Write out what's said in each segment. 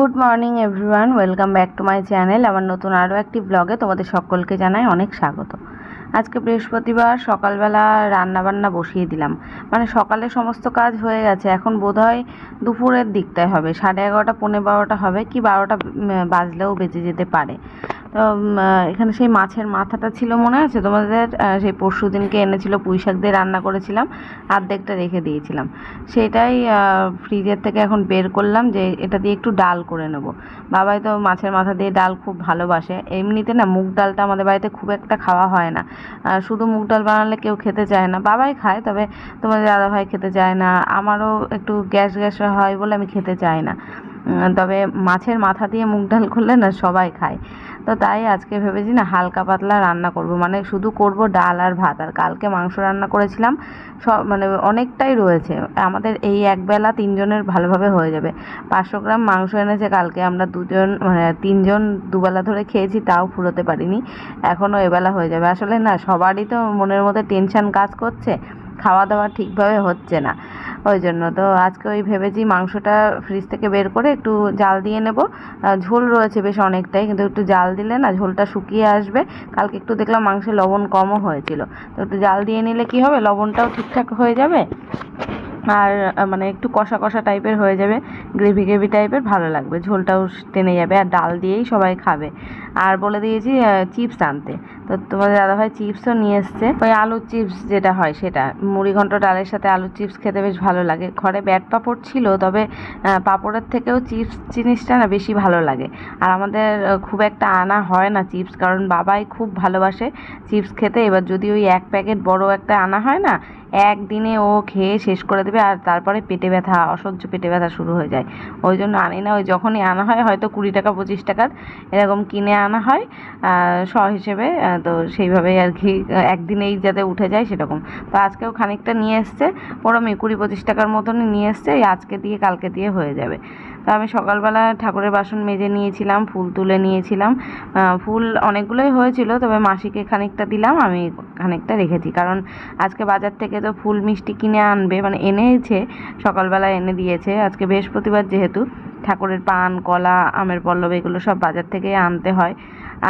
Good morning everyone welcome back to my channel আমার নতুন আরও একটি ব্লগে তোমাদের সকলকে জানাই অনেক স্বাগত। আজকে বৃহস্পতিবার সকালবেলা রান্না বান্না বসিয়ে দিলাম। মানে সকালে সমস্ত কাজ হয়ে গেছে। এখন বোধহয় দুপুরের দিকটায় হবে। সাড়ে এগারোটা, পৌনে বারোটা হবে। কি বারোটা বাজলেও বেজে যেতে পারে। তো এখানে সেই মাছের মাথাটা ছিল মনে আছে? তোমাদের সেই পরশু দিনকে এনেছিল পুঁই শাক দিয়ে রান্না করেছিলাম অর্ধেকটা রেখে দিয়েছিলাম। সেটাই ফ্রিজের থেকে এখন বের করলাম যে এটা দিয়ে একটু ডাল করে নেব। বাবাই তো মাছের মাথা দিয়ে ডাল খুব ভালোবাসে। এমনিতে না, মুগ ডালটা আমাদের বাড়িতে খুব একটা খাওয়া হয় না। শুধু মুগ ডাল বানালে কেউ খেতে চায় না। বাবাই খায়, তবে তোমাদের দাদাভাই খেতে চায় না। আমারও একটু গ্যাস গ্যাস হয় বলে আমি খেতে চাই না। তবে মাছের মাথা দিয়ে মুগ ডাল করলে না সবাই খায়। তো তাই আজকে ভেবেছি না হালকা পাতলা রান্না করব। মানে শুধু করব ডাল আর ভাত। আর কালকে মাংস রান্না করেছিলাম, সব মানে অনেকটাই রয়েছে। আমাদের এই একবেলা তিনজনের ভালোভাবে হয়ে যাবে। পাঁচশো গ্রাম মাংস এনেছে কালকে আমরা দুজন মানে তিনজন দুবেলা ধরে খেয়েছি, তাও ফুরোতে পারিনি। এখনও এবেলা হয়ে যাবে। আসলে না, সবারই তো মনের মধ্যে টেনশন কাজ করছে। খাওয়া দাওয়া ঠিকভাবে হচ্ছে না। ওই জন্য তো আজকে ওই ভেবেছি মাংসটা ফ্রিজ থেকে বের করে একটু জাল দিয়ে নেব। ঝোল রয়েছে বেশ অনেকটাই, কিন্তু একটু জাল দিলে না ঝোলটা শুকিয়ে আসবে। কালকে একটু দেখলাম মাংসে লবণ কমও হয়েছিল। তো একটু জাল দিয়ে নিলে কি হবে? লবণটাও ঠিকঠাক হয়ে যাবে? আর মানে একটু কষা কষা টাইপের হয়ে যাবে, গ্রেভি গ্রেভি টাইপের, ভালো লাগবে। ঝোলটাও টেনে যাবে আর ডাল দিয়েই সবাই খাবে। আর বলে দিয়েছি চিপস আনতে। তো তোমাদের দাদাভাই চিপসও নিয়ে এসছে। ওই আলুর চিপস যেটা হয় সেটা। মুড়ি ঘন্ট ডালের সাথে আলুর চিপস খেতে বেশ ভালো লাগে। ঘরে ব্যাট পাঁপড় ছিল, তবে পাঁপড়ের থেকেও চিপস জিনিসটা না বেশি ভালো লাগে। আর আমাদের খুব একটা আনা হয় না চিপস, কারণ বাবাই খুব ভালোবাসে চিপস খেতে। এবার যদি ওই এক প্যাকেট বড় একটা আনা হয় না একদিনে ও খেয়ে শেষ করে দেবে আর তারপরে পেটে ব্যথা, অসহ্য পেটে ব্যথা শুরু হয়ে যায়। ওই জন্য আনি না, ওই যখনই আনা হয়, হয়তো কুড়ি টাকা, পঁচিশ টাকার এরকম কিনে আনা হয় শ হিসেবে তো সেইভাবেই আর কি, একদিনেই যাতে উঠে যায় সেরকম। তো আজকেও খানিকটা নিয়ে এসছে ওরমই কুড়ি পঁচিশ টাকার মতনই নিয়ে এসছে আজকে দিয়ে, কালকে দিয়ে হয়ে যাবে। তো আমি সকালবেলা ঠাকুরের বাসন মেজে নিয়েছিলাম, ফুল তুলে নিয়েছিলাম। ফুল অনেকগুলোই হয়েছিল, তবে মাসিকে খানিকটা দিলাম, আমি খানিকটা রেখেছি। কারণ আজকে বাজার থেকে তো ফুল মিষ্টি কিনে আনবে মানে এনেছে, সকালবেলা এনে দিয়েছে। আজকে বৃহস্পতিবার যেহেতু, ঠাকুরের পান, কলা, আমের পল্লব, এগুলো সব বাজার থেকে আনতে হয়।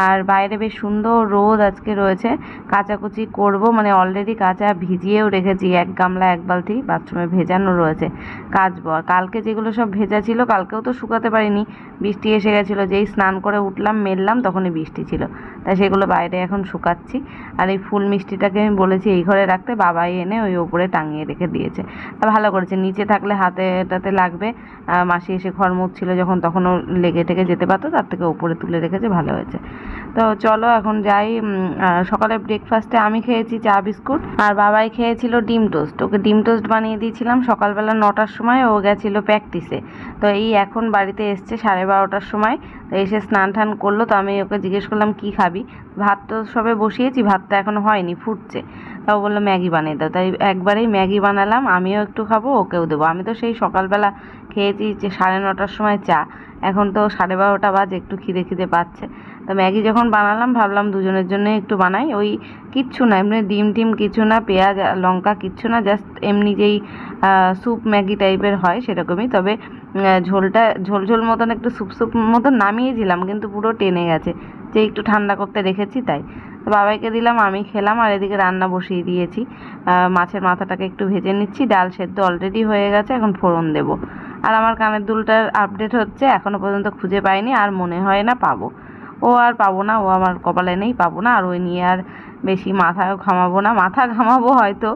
আর বাইরে বেশ সুন্দর রোদ আজকে রয়েছে। কাচাকুচি করব মানে অলরেডি কাঁচা ভিজিয়েও রেখেছি, এক গামলা, এক বালতি বাথরুমে ভেজানো রয়েছে। কাচবো আর কালকে যেগুলো সব ভেজা ছিল, কালকেও তো শুকাতে পারিনি। বৃষ্টি এসে গেছিল, যেই স্নান করে উঠলাম, মেললাম, তখনই বৃষ্টি ছিল। তাই সেগুলো বাইরে এখন শুকাচ্ছি। আর এই ফুল মিষ্টিটাকে আমি বলেছি, এই ঘরে রাখতে বাবাই এনে ওই ওপরে টাঙিয়ে রেখে দিয়েছে। তা ভালো করেছে, নিচে থাকলে হাতে টাতে লাগবে মাসি এসে ঘর মুছছিল যখন, তখনও লেগে টেগে যেতে পারতো, তার থেকে ওপরে তুলে রেখেছে, ভালো হয়েছে। তো চলো এখন যাই সকালে ব্রেকফাস্টে আমি খেয়েছি চা, বিস্কুট আর বাবাই খেয়েছিল ডিম টোস্ট। ওকে ডিম টোস্ট বানিয়ে দিয়েছিলাম সকালবেলা নটার সময়, ও গেছিল প্র্যাকটিসে তো এই এখন বাড়িতে এসছে সাড়ে বারোটার সময়, তো এসে স্নান টান করল, তো আমি ওকে জিজ্ঞেস করলাম, কি খাবি? ভাত তো সবে বসিয়েছি ভাতটা এখনও হয়নি, ফুটছে। তাও বলল, ম্যাগি বানিয়ে দাও। তাই একবারেই ম্যাগি বানালাম, আমিও একটু খাব, ওকেও দেবো। আমি তো সেই সকালবেলা খেয়েছি যে সাড়ে নটার সময় চা। এখন তো সাড়ে বারোটা বাজে, একটু খিদে খিদে পাচ্ছে। তো ম্যাগি যখন বানালাম, ভাবলাম দুজনের জন্য একটু বানাই। ওই কিচ্ছু না, এমনি ডিম টিম কিছু না, পেঁয়াজ লঙ্কা কিচ্ছু না, জাস্ট এমনি যেই স্যুপ ম্যাগি টাইপের হয় সেরকমই। তবে ঝোলটা, ঝোল ঝোল মতন একটু স্যুপ স্যুপ মতন নামিয়েছিলাম, কিন্তু পুরো টেনে গেছে। যে একটু ঠান্ডা করতে রেখেছি তাই। বাবাইকে দিলাম, আমি খেলাম, আর এদিকে রান্না বসিয়ে দিয়েছি। মাছের মাথাটাকে একটু ভেজে নিচ্ছি, ডাল সেদ্ধ অলরেডি হয়ে গেছে, এখন ফোড়ন দেবো। আর আমার কানের দুলটার আপডেট হচ্ছে, এখনও পর্যন্ত খুঁজে পাইনি, আর মনে হয় না পাবো। ও আর পাবো না ও আমার কপালে নেই পাবো না আর ওই নিয়ে আর বেশি মাথাও ঘামাবো না, মাথা ঘামাবো হয়তো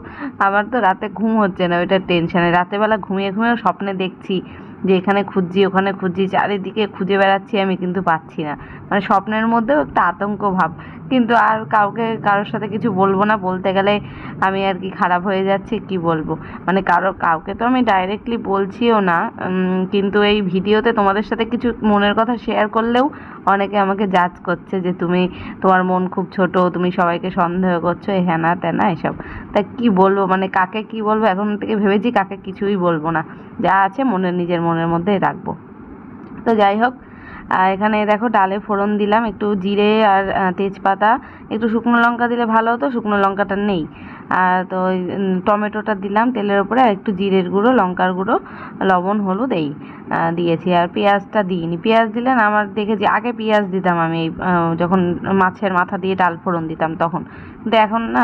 আমার তো রাতে ঘুম হচ্ছে না ওইটার টেনশনে রাতেবেলা ঘুমিয়ে ঘুমিয়ে স্বপ্নে দেখছি যে এখানে খুঁজছি, ওখানে খুঁজছি, চারিদিকে খুঁজে বেড়াচ্ছি আমি কিন্তু পাচ্ছি না। মানে স্বপ্নের মধ্যেও একটা আতঙ্ক ভাব। কিন্তু আর কাউকে, কারোর সাথে কিছু বলব না, বলতে গেলে আমি আর কি খারাপ হয়ে যাচ্ছি, কি বলব? মানে কারও, কাউকে তো আমি ডাইরেক্টলি বলছিও না কিন্তু এই ভিডিওতে তোমাদের সাথে কিছু মনের কথা শেয়ার করলেও অনেকে আমাকে জাজ করছে যে তুমি, তোমার মন খুব ছোট, তুমি সবাইকে সন্দেহ করছ হ্যানা ত্যানা এসব। তা কি বলব মানে কাকে কি বলব? এখন থেকে ভেবেছি কাকে কিছুই বলব না। যা আছে মনে, নিজের মনের মধ্যেই রাখব। তো যাই হোক আর এখানে দেখো ডালে ফোড়ন দিলাম, একটু জিরে আর তেজপাতা, একটু শুকনো লঙ্কা দিলে ভালো হতো, শুকনো লঙ্কাটা নেই। আর তো ওই, টমেটোটা দিলাম তেলের উপরে আর একটু জিরের গুঁড়ো লঙ্কার গুঁড়ো লবণ হলুদ এই দিয়েছি। আর পেঁয়াজটা দিইনি। পেঁয়াজ দিলে না আমার দেখেছি আগে পেঁয়াজ দিতাম আমি যখন মাছের মাথা দিয়ে ডাল ফোড়ন দিতাম তখন। কিন্তু এখন না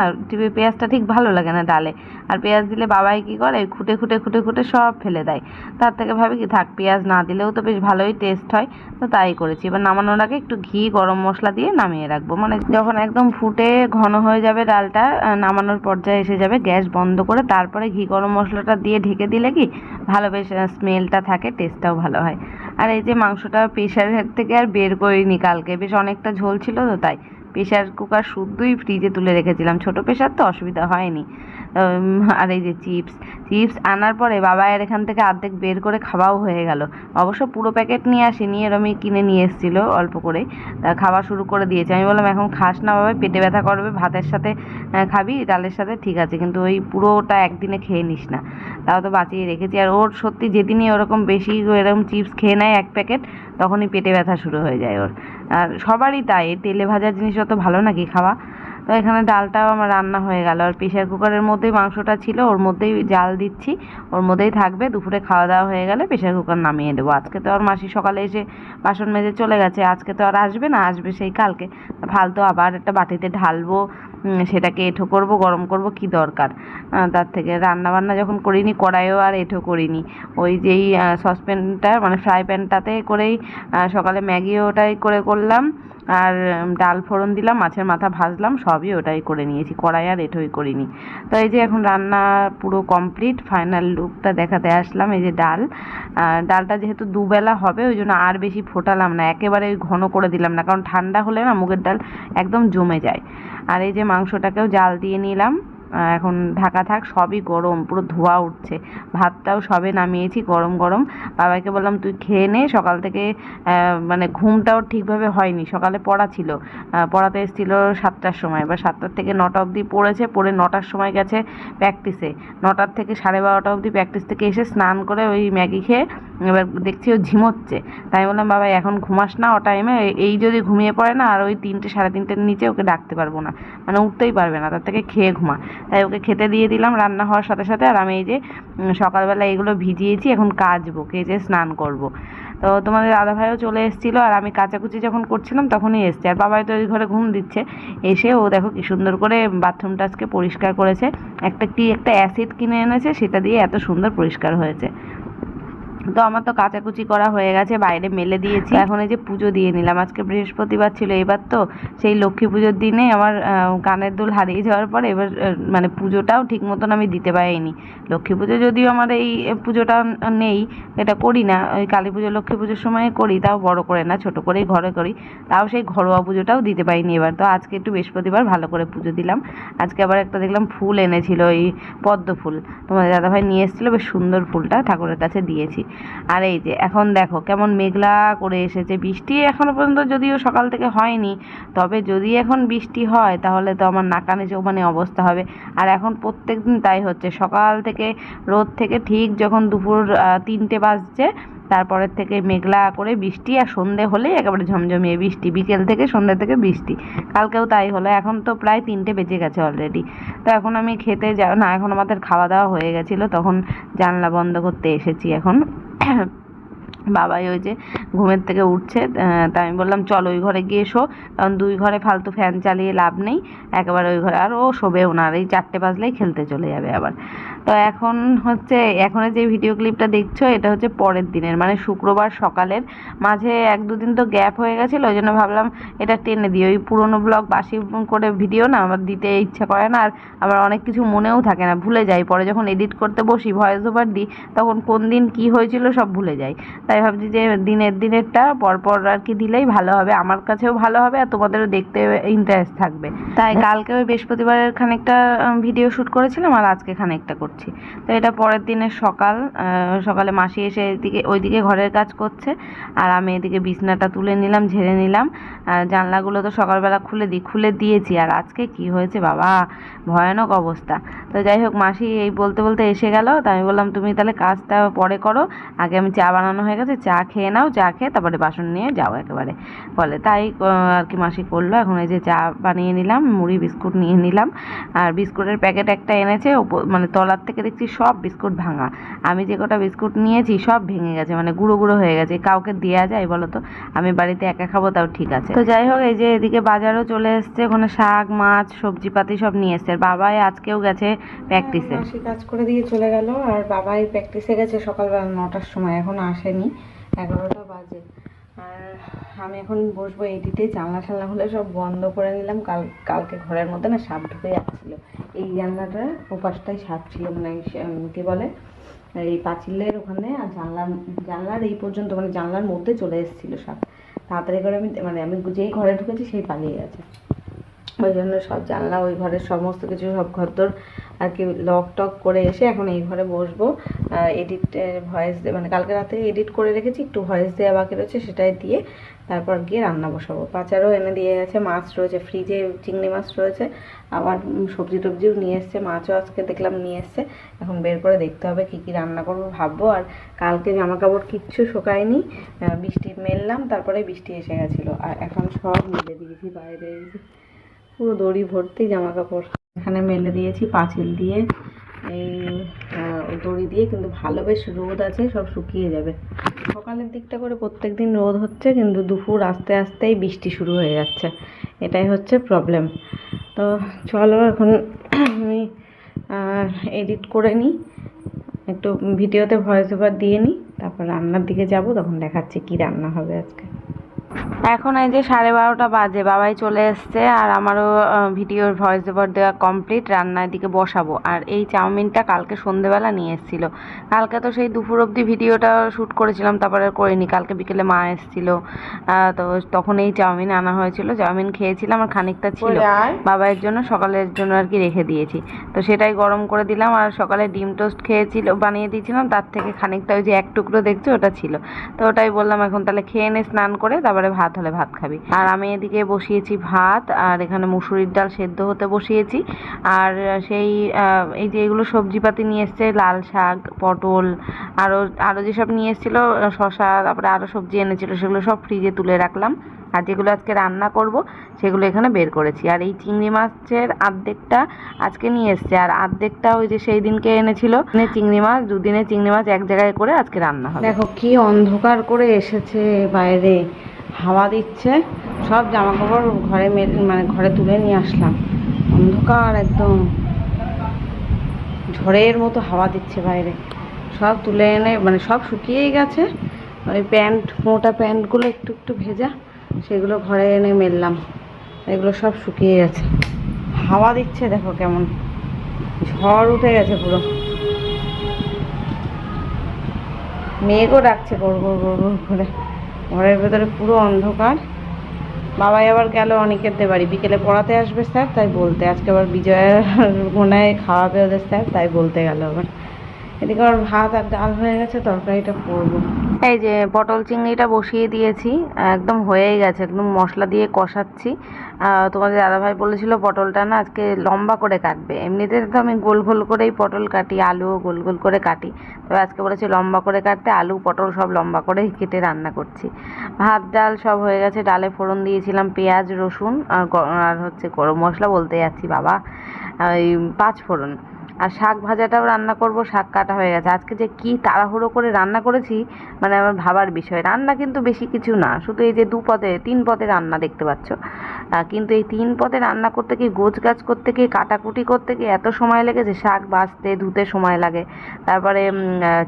পেঁয়াজটা ঠিক ভালো লাগে না ডালে। আর পেঁয়াজ দিলে বাবাই কি করে খুঁটে খুঁটে খুঁটে খুঁটে সব ফেলে দেয়। তার থেকে ভাবি কি থাক পেঁয়াজ না দিলেও তো বেশ ভালোই টেস্ট হয়। তো তাই করেছি। এবার নামানোর আগে একটু ঘি গরম মশলা দিয়ে নামিয়ে রাখব। মানে যখন একদম ফুটে ঘন হয়ে যাবে ডালটা নামানোর পর্যায়ে এসে যাবে, গ্যাস বন্ধ করে তারপরে ঘি গরম মশলাটা দিয়ে ঢেকে দিলে কি ভালো বেশ স্মেলটা থাকে টেস্টটাও ভালো হয়। আর এই যে মাংসটা প্রেশারের থেকে আর বের করিনি কালকে, বেশ অনেকটা ঝোল ছিল তো তাই। প্রেশার কুকার শুদ্ধই ফ্রিজে তুলে রেখেছিলাম, ছোট প্রেশার তো অসুবিধা হয়নি। আর এই যে চিপস চিপস আনার পরে বাবা এর এখান থেকে অর্ধেক বের করে খাওয়াও হয়ে গেল। অবশ্য পুরো প্যাকেট নিয়ে আসিনি, এরমই কিনে নিয়ে এসেছিল অল্প করেই। তা খাওয়া শুরু করে দিয়েছে। আমি বললাম, এখন খাস না বাবা, পেটে ব্যথা করবে, ভাতের সাথে খাবি, ডালের সাথে, ঠিক আছে। কিন্তু ওই পুরোটা একদিনে খেয়ে নিস না। তাও তো বাঁচিয়ে রেখেছি। আর ওর সত্যি যেদিনই ওরকম বেশি এরকম চিপস খেয়ে নেয় এক প্যাকেট তখনই পেটে ব্যথা শুরু হয়ে যায় ওর। আর সবারই তাই, তেলে ভাজা জিনিস অত ভালো নাকি খাওয়া? তো এখানে ডালটাও আমার রান্না হয়ে গেল। আর প্রেশার কুকারের মধ্যেই মাংসটা ছিল, ওর মধ্যেই জাল দিচ্ছি। ওর মধ্যেই থাকবে, দুপুরে খাওয়া দাওয়া হয়ে গেলে প্রেশার কুকার নামিয়ে দেবো। আজকে তো আর মাসি সকালে এসে বাসন মেজে চলে গেছে, আজকে তো আর আসবে না, আসবে সেই কালকে। ফালতু আবার একটা বাটিতে ঢালবো সেটাকে এঁঠো করব, গরম করব, কি দরকার? তার থেকে রান্না বান্না যখন করিনি, কড়াইও আর এঁঠো করিনি। ওই যেই সসপ্যানটা মানে ফ্রাই প্যানটাতে করেই সকালে ম্যাগি ওটাই করে করলাম। আর ডাল ফোড়ন দিলাম, মাছের মাথা ভাজলাম, সবই ওটাই করে নিয়েছি। কড়াই আর এঁঠোই করিনি। তো এই যে এখন রান্না পুরো কমপ্লিট, ফাইনাল লুকটা দেখাতে আসলাম, এই যে ডাল। ডালটা যেহেতু দুবেলা হবে, ওই জন্য আর বেশি ফোটালাম না। একেবারে ঘন করে দিলাম না, কারণ ঠান্ডা হলে না, মুগের ডাল একদম জমে যায়। আর এই যে মাংসটাকেও জাল দিয়ে নিলাম। এখন ঢাকা থাক, সবই গরম, পুরো ধোয়া উঠছে। ভাতটাও সবে নামিয়েছি, গরম গরম। বাবাকে বললাম, তুই খেয়ে নে, সকাল থেকে মানে ঘুমটাও ঠিকভাবে হয়নি, সকালে পড়া ছিল। পড়াতে এসেছিল সাতটার সময়, এবার সাতটার থেকে নটা অবধি পড়েছে, পড়ে নটার সময় গেছে প্র্যাকটিসে নটার থেকে সাড়ে বারোটা অবধি প্র্যাকটিস থেকে এসে স্নান করে ওই ম্যাগি খেয়ে এবার দেখছি ও ঝিমোচ্ছে। তাই বললাম, বাবা, এখন ঘুমাস না, ও টাইমে এই যদি ঘুমিয়ে পড়ে না, আর ওই তিনটে, সাড়ে তিনটের নিচে ওকে ডাকতে পারব না। মানে উঠতেই পারবে না, তার থেকে খেয়ে ঘুমা। তাই ওকে খেতে দিয়ে দিলাম রান্না হওয়ার সাথে সাথে। আর আমি এই যে সকালবেলা এগুলো ভিজিয়েছি, এখন কাচবো, কেচে স্নান করব। তো তোমাদের দাদা ভাইও চলে এসেছিল, আর আমি কাচাকুচি যখন করছিলাম তখনই এসছে। আর বাবাই তো ওই ঘরে ঘুম দিচ্ছে। এসে ও দেখো কি সুন্দর করে বাথরুমটা আজকে পরিষ্কার করেছে। একটা কি একটা অ্যাসিড কিনে এনেছে, সেটা দিয়ে এত সুন্দর পরিষ্কার হয়েছে। তো আমার তো কাচাকুচি করা হয়ে গেছে বাইরে মেলে দিয়েছি। এখন এই যে পুজো দিয়ে নিলাম আজকে বৃহস্পতিবার ছিল এবার তো সেই লক্ষ্মী পুজোর দিনে আমার কানের দুল হারিয়ে যাওয়ার পরে এবার মানে পুজোটাও ঠিক মতন আমি দিতে পারিনি। লক্ষ্মী পুজো যদিও আমার এই পুজোটা নেই এটা করি না ওই কালী পুজো লক্ষ্মী পুজোর সময় করি তাও বড় করে না ছোট করেই ঘরে করি তাও সেই ঘরোয়া পুজোটাও দিতে পারিনি এবার। তো আজকে একটু বৃহস্পতিবার ভালো করে পুজো দিলাম। আজকে আবার একটা দেখলাম ফুল এনেছিল ওই পদ্ম ফুল তোমাদের দাদাভাই নিয়ে এসেছিল বেশ সুন্দর ফুলটা ঠাকুরের কাছে দিয়েছি। আর এই যে, এখন দেখো কেমন মেঘলা করে এসেছে। বৃষ্টি এখনও পর্যন্ত যদিও সকাল থেকে হয়নি, তবে যদি এখন বৃষ্টি হয় তাহলে তো আমার নাকানে চৌবানি অবস্থা হবে। আর এখন প্রত্যেক দিন তাই হচ্ছে। সকাল থেকে রোদ থেকে ঠিক যখন দুপুর তিনটে বাজছে তারপরের থেকে মেঘলা করে বৃষ্টি আর সন্ধে হলেই একেবারে ঝমঝমিয়ে বৃষ্টি। বিকেল থেকে সন্ধ্যে থেকে বৃষ্টি। কালকেও তাই হলো। এখন তো প্রায় তিনটে বেজে গেছে অলরেডি তো এখন আমি খেতে যা, না, এখন আমাদের খাওয়া দাওয়া হয়ে গেছিল, তখন জানলা বন্ধ করতে এসেছি এখন। বাবাই ওই যে ঘুমের থেকে উঠছে তা আমি বললাম, চল ওই ঘরে গিয়ে শো। কারণ দুই ঘরে ফালতু ফ্যান চালিয়ে লাভ নেই, একেবারে ওই ঘরে। আর ও শোবেও না, আর এই চারটে বাজলেই খেলতে চলে যাবে আবার। তো এখন হচ্ছে এখন যে ভিডিও ক্লিপটা দেখছ এটা হচ্ছে পরের দিনের মানে শুক্রবার সকালের। মাঝে এক দুদিন তো গ্যাপ হয়ে গেছিল ওই জন্য ভাবলাম এটা টেনে দিই। ওই পুরোনো ব্লগ বাসি করে ভিডিও না আমার দিতে ইচ্ছা করে না আর আমার অনেক কিছু মনেও থাকে না ভুলে যাই। পরে যখন এডিট করতে বসি ভয়েস ওভার দিই তখন কোন দিন কি হয়েছিল সব ভুলে যাই। তাই ভাবছি যে দিনের দিনেরটা পরপর আর কি দিলেই ভালো হবে আমার কাছেও ভালো হবে আর তোমাদেরও দেখতে ইন্টারেস্ট থাকবে। তাই কালকে ওই বৃহস্পতিবারের খানিকটা ভিডিও শ্যুট করেছিলাম আর আজকে খানিকটা করছি। তো এটা পরের দিনের সকাল সকালে মাসি এসে এদিকে, ওইদিকে ঘরের কাজ করছে। আর আমি এদিকে বিছনাটা তুলে নিলাম, ঝেড়ে নিলাম। আর জানলাগুলো তো সকালবেলা খুলে দিই খুলে দিয়েছি। আর আজকে কি হয়েছে বাবা? ভয়ানক অবস্থা। তো যাই হোক, মাসি এই বলতে বলতে এসে গেল। তো আমি বললাম, তুমি তাহলে কাজটা পরে করো। আগে আমি চা বানানো হয়ে গেছে, চা খেয়ে নাও, চা খেয়ে তারপরে বাসন নিয়ে যাও একেবারে। বলে। তাই আর কি মাসি করল। এখন এই যে চা বানিয়ে নিলাম, মুড়ি, বিস্কুট নিয়ে নিলাম। আর বিস্কুটের প্যাকেট একটা এনেছে মানে তলা থেকে দেখছি সব বিস্কুট ভাঙা। আমি যে কটা বিস্কুট নিয়েছি সব ভেঙে গেছে মানে গুঁড়ো গুঁড়ো হয়ে গেছে। কাউকে দেওয়া যায় বলো তো? আমি বাড়িতে একা খাব, তাও ঠিক আছে। তো যাই হোক, এই যে এদিকে বাজারও চলে এসছে, ওখানে শাক, মাছ, সবজিপাতি সব নিয়ে এসছে। বাবাই আজকেও গেছে প্র্যাকটিসে কাজ করে দিয়ে চলে গেল, আর বাবাই প্র্যাকটিসে গেছে সকালবেলা নটার সময়, এখন আসেনি, এগারোটা বাজে। আর আমি এখন বসবো এডিটে জানলা টানলা হলে সব বন্ধ করে নিলাম, কাল, কালকে ঘরের মধ্যে না সাপ ঢুকে যাচ্ছিল। এই জানলাটা ওপাশটাই সাপ ছিল মানে কি বলে, এই পাঁচিলের ওখানে আর জানলার জানলার এই পর্যন্ত মানে জানলার মধ্যে চলে এসেছিল সাপ তাড়াতাড়ি করে আমি মানে আমি যেই ঘরে ঢুকেছি সেই পালিয়ে গেছে। ওই জন্য সব জানলা, ওই ঘরের সমস্ত কিছু, সব ঘরদোর আর কি লক টক করে এসে এখন এই ঘরে বসবো। এডিট ভয়েস মানে কালকে রাতে এডিট করে রেখেছি, একটু ভয়েস দেওয়া বাকি রয়েছে, সেটাই দিয়ে তারপর গিয়ে রান্না বসাবো। পাচারও এনে দিয়ে গেছে, মাছ রয়েছে ফ্রিজে চিংড়ি মাছ রয়েছে, আবার সবজি টবজিও নিয়ে এসছে, মাছও আজকে দেখলাম নিয়ে এসছে। এখন বের করে দেখতে হবে কী কী রান্না করব ভাববো। আর কালকে জামা কাপড় কিচ্ছু শুকায়নি বৃষ্টি মেললাম, তারপরে বৃষ্টি এসে গেছিল। আর এখন সব মিলে দিয়েছি বাইরে পুরো দড়ি ভর্তি জামা কাপড় এখানে মেলে দিয়েছি পাঁচিল দিয়ে। এই দড়ি দিয়ে, কিন্তু ভালো বেশ রোদ আছে, সব শুকিয়ে যাবে। সকালের দিকটা করে প্রত্যেক দিন রোদ হচ্ছে, কিন্তু দুপুর আস্তে আস্তেই বৃষ্টি শুরু হয়ে যাচ্ছে। এটাই হচ্ছে প্রবলেম তো চলো এখন আমি এডিট করে নিই। একটু ভিডিওতে ভয়েস ওভার দিয়ে নিই, তারপর রান্নার দিকে যাব, তখন দেখাচ্ছি কি রান্না হবে আজকে। এখন এই যে সাড়ে বারোটা বাজে বাবাই চলে এসছে আর আমারও ভিডিওর ভয়েস ওভার দেওয়া কমপ্লিট রান্নার দিকে বসাবো। আর এই চাউমিনটা কালকে সন্ধেবেলা নিয়ে এসেছিল। কালকে তো সেই দুপুর অবধি ভিডিওটা শ্যুট করেছিলাম তারপরে আর করিনি। কালকে বিকেলে মা এসেছিল। তো তখন এই চাউমিন আনা হয়েছিল। চাউমিন খেয়েছিলাম আর খানিকটা ছিল। বাবাইয়ের জন্য সকালের জন্য আর কি রেখে দিয়েছি। তো সেটাই গরম করে দিলাম আর সকালে ডিম টোস্ট খেয়েছিল বানিয়ে দিয়েছিলাম। তার থেকে খানিকটা ওই যে এক টুকরো দেখছ ওটা ছিল। তো ওটাই বললাম এখন তাহলে খেয়ে নে স্নান করে তারপরে ভাত হলে ভাত খাবি। আর আমি এদিকে বসিয়েছি ভাত, আর এখানে মুসুরির ডাল সেদ্ধ হতে বসিয়েছি। আর সেই এই যে এগুলো সবজিপাতি নিয়ে এসছে, লাল শাক, পটল আরও আরও যেসব নিয়ে এসেছিল শশা তারপরে আরও সবজি এনেছিল, সেগুলো সব ফ্রিজে তুলে রাখলাম। আর যেগুলো আজকে রান্না করব, সেগুলো এখানে বের করেছি। আর এই চিংড়ি মাছের আর্ধেকটা আজকে নিয়ে এসছে। আর আর্ধেকটা ওই যে সেই দিনকে এনেছিল মানে চিংড়ি মাছ, দুদিনে চিংড়ি মাছ এক জায়গায় করে আজকে রান্না হবে। দেখো, কি অন্ধকার করে এসেছে বাইরে। হাওয়া দিচ্ছে, সব জামা কাপড় ঘরে মানে ঘরে তুলে নিয়ে আসলাম। অন্ধকার একদম। ঝড়ের মতো হাওয়া দিচ্ছে বাইরে। সব তুলে এনে মানে সব শুকিয়েই গেছে। ওই প্যান্ট মোটা প্যান্টগুলো একটু একটু ভেজা, সেগুলো ঘরে এনে মেললাম। এগুলো সব শুকিয়ে গেছে। হাওয়া দিচ্ছে, দেখো কেমন। ঝড় উঠে গেছে পুরো। মেঘও ডাকছে গড় গড় গড় করে। ঘরের ভেতরে পুরো অন্ধকার। বাবাই আবার গেল অনিকেতদের বাড়ি। বিকেলে পড়াতে আসবে স্যার, তাই বলতে। আজকে আবার বিজয়ের হয় খাওয়াবে ওদের স্যার, তাই বলতে গেল আবার। এদিকে আবার ভাত আর ডাল হয়ে গেছে, তরকারিটা করব। এই যে পটল চিংড়িটা বসিয়ে দিয়েছি, একদম হয়েই গেছে, একদম মশলা দিয়ে কষাচ্ছি। তোমাদের দাদাভাই বলেছিল পটলটা না আজকে লম্বা করে কাটবে। এমনিতে তো আমি গোল গোল করেই পটল কাটি, আলুও গোল গোল করে কাটি। তবে আজকে বলেছে লম্বা করে কাটতে, আলু, পটল সব লম্বা করে কেটে রান্না করছি। ভাত, ডাল সব হয়ে গেছে, ডালে ফোড়ন দিয়েছিলাম পেঁয়াজ, রসুন আর আর হচ্ছে গরম মশলা বলতে যাচ্ছি বাবা ওই পাঁচ ফোড়ন। আর শাক ভাজাটাও রান্না করব, শাক কাটা হয়ে গেছে। আজকে যে কি তাড়াহুড়ো করে রান্না করেছি মানে আমার ভাবার বিষয়। রান্না কিন্তু বেশি কিছু না, শুধু এই যে দু পদে, তিন পদে রান্না দেখতে পাচ্ছ। কিন্তু এই তিন পদে রান্না করতে গিয়ে গোছ গাছ করতে গিয়ে, কাটাকুটি করতে গিয়ে এত সময় লেগেছে, শাক বাছতে ধুতে সময় লাগে। তারপরে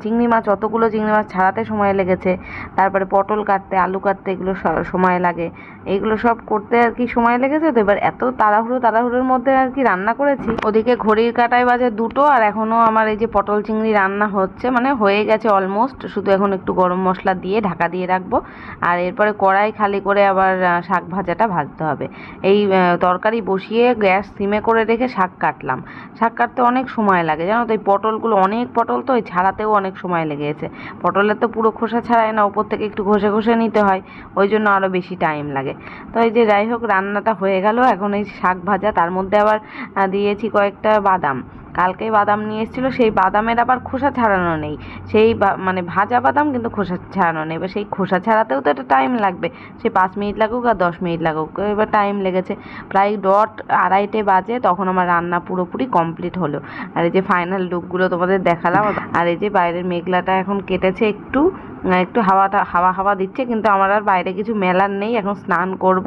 চিংড়ি মাছ, অতগুলো চিংড়ি মাছ ছাড়াতে সময় লেগেছে। তারপরে পটল কাটতে, আলু কাটতে, এগুলো সময় লাগে। এগুলো সব করতে আর কি সময় লেগেছে তো? এবার এত তাড়াহুড়ো, তাড়াহুড়োর মধ্যে আর কি রান্না করেছি। ওদিকে ঘড়ির কাটায় বাজে দুটো আর এখনও আমার এই যে পটল চিংড়ি রান্না হচ্ছে মানে হয়ে গেছে অলমোস্ট শুধু এখন একটু গরম মশলা দিয়ে ঢাকা দিয়ে রাখব। আর এরপরে কড়াই খালি করে আবার শাক ভাজাটা ভাজতে হবে। এই তরকারি বসিয়ে গ্যাস সিমে করে রেখে শাক কাটলাম। শাক কাটতে অনেক সময় লাগে, জানো তো এই পটলগুলো অনেক পটল তো, এই ছাড়াতেও অনেক সময় লেগে গেছে। পটলের তো পুরো খোসা ছাড়ায় না, ওপর থেকে একটু ঘষে ঘষে নিতে হয়, ওই জন্য আরও বেশি টাইম লাগে। তো এই যে যাই হোক, রান্নাটা হয়ে গেল, এখন এই শাক ভাজা, তার মধ্যে আবার দিয়েছি কয়েকটা বাদাম। কালকেই বাদাম নিয়ে এসেছিল, সেই বাদামের আবার খোসা ছাড়ানো নেই। সেই মানে ভাজা বাদাম কিন্তু খোসা ছাড়ানো নেই। এবার সেই খোসা ছাড়াতেও তো একটা টাইম লাগবে। সে পাঁচ মিনিট লাগুক আর দশ মিনিট লাগুক এবার টাইম লেগেছে। প্রায় ডট আড়াইটে বাজে, তখন আমার রান্না পুরোপুরি কমপ্লিট হলো। আর এই যে ফাইনাল লুকগুলো তোমাদের দেখালাম, আর এই যে বাইরের মেঘলাটা এখন কেটেছে একটু। একটু হাওয়াটা, হাওয়া হাওয়া দিচ্ছে, কিন্তু আমার আর বাইরে কিছু মেলার নেই, এখন স্নান করব।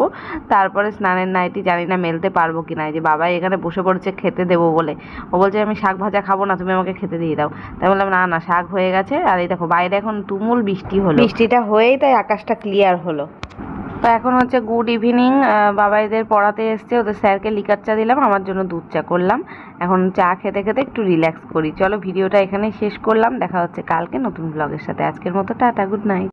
তারপরে স্নানের নাইটি জানি না মেলতে পারব কি না যে বাবা এখানে বসে পড়েছে, খেতে দেবো বলে। ও বলছে, আমি শাক ভাজা খাব না, তুমি আমাকে খেতে দিয়ে দাও। তাই বললাম, না না, শাক হয়ে গেছে। আর এই দেখো, বাইরে এখন তুমুল বৃষ্টি হলো। বৃষ্টিটা হয়েই তাই আকাশটা ক্লিয়ার হলো। তো এখন হচ্ছে গুড ইভিনিং বাবাইদের পড়াতে এসছে, ওদের স্যারকে লিকার চা দিলাম, আমার জন্য দুধ চা করলাম। এখন চা খেতে খেতে একটু রিল্যাক্স করি। চলো ভিডিওটা এখানেই শেষ করলাম, দেখা হচ্ছে কালকে নতুন ব্লগের সাথে। আজকের মতো টাটা গুড নাইট